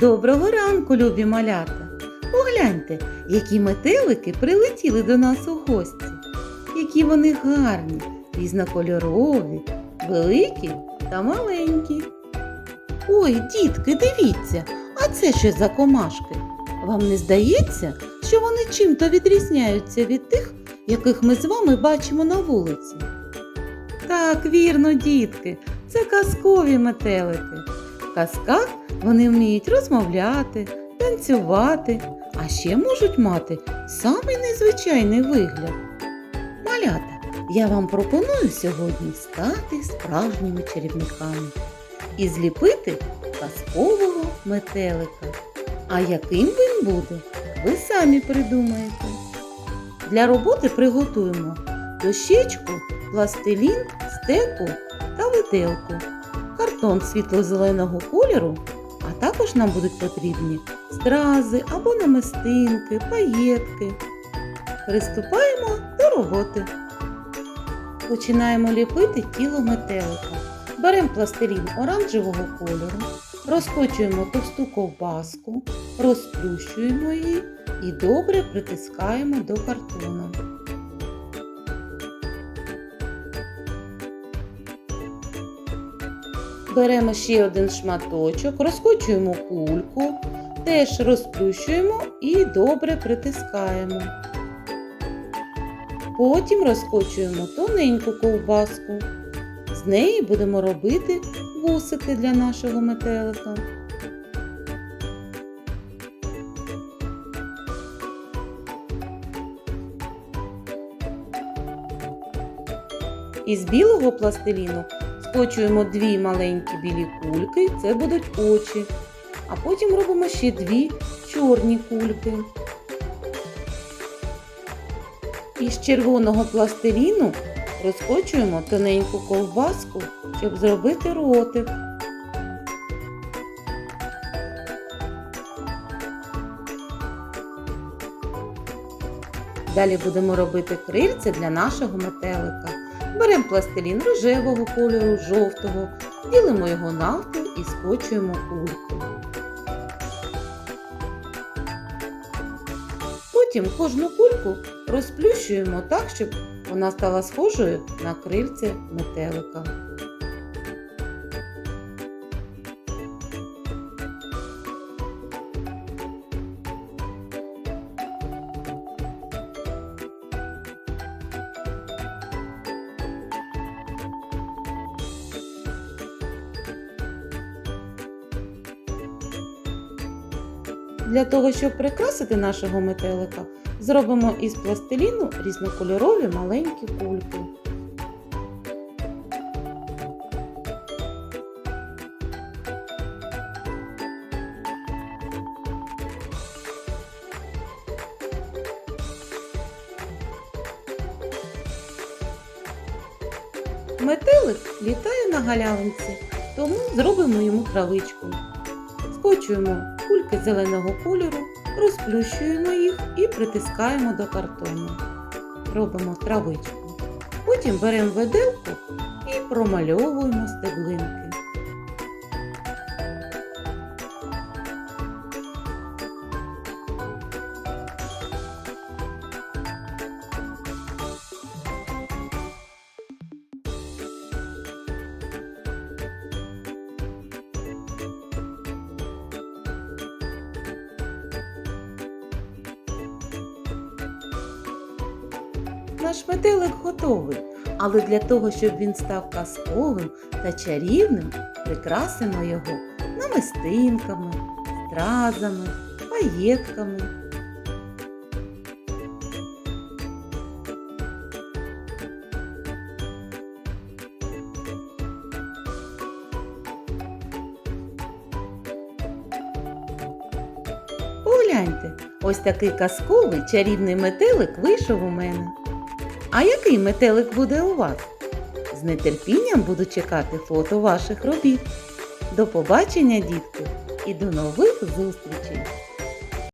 Доброго ранку, любі малята! Погляньте, які метелики прилетіли до нас у гості. Які вони гарні, різнокольорові, великі та маленькі. Ой, дітки, дивіться, а це що за комашки? Вам не здається, що вони чим-то відрізняються від тих, яких ми з вами бачимо на вулиці? Так, вірно, дітки, це казкові метелики. В казках вони вміють розмовляти, танцювати, а ще можуть мати самий незвичайний вигляд. Малята, я вам пропоную сьогодні стати справжніми чарівниками і зліпити казкового метелика. А яким він буде, ви самі придумаєте. Для роботи приготуємо дощечку, пластилін, стеку та виделку картон світло-зеленого кольору, також нам будуть потрібні стрази або намистинки, паєтки. Приступаємо до роботи. Починаємо ліпити тіло метелика. Беремо пластилін оранжевого кольору, розкочуємо товсту ковбаску, розплющуємо її і добре притискаємо до картону. Беремо ще один шматочок, розкочуємо кульку, теж розплющуємо і добре притискаємо. Потім розкочуємо тоненьку ковбаску. З неї будемо робити вусики для нашого метелика. Із білого пластиліну скочуємо дві маленькі білі кульки, це будуть очі. А потім робимо ще дві чорні кульки. Із червоного пластиліну розкочуємо тоненьку ковбаску, щоб зробити ротик. Далі будемо робити крильце для нашого метелика. Беремо пластилін рожевого кольору, жовтого, ділимо його навпіл і скочуємо кульку. Потім кожну кульку розплющуємо так, щоб вона стала схожою на крильце метелика. Для того, щоб прикрасити нашого метелика, зробимо із пластиліну різнокольорові маленькі кульки. Метелик літає на галявинці, тому зробимо йому травичку. Скочуємо кульки зеленого кольору, розплющуємо їх і притискаємо до картону. Робимо травичку. Потім беремо виделку і промальовуємо стеблинки. Наш метелик готовий, але для того, щоб він став казковим та чарівним, прикрасимо його намистинками, стразами, паєтками. Погляньте, ось такий казковий чарівний метелик вийшов у мене. А який метелик буде у вас? З нетерпінням буду чекати фото ваших робіт. До побачення, дітки, і до нових зустрічей!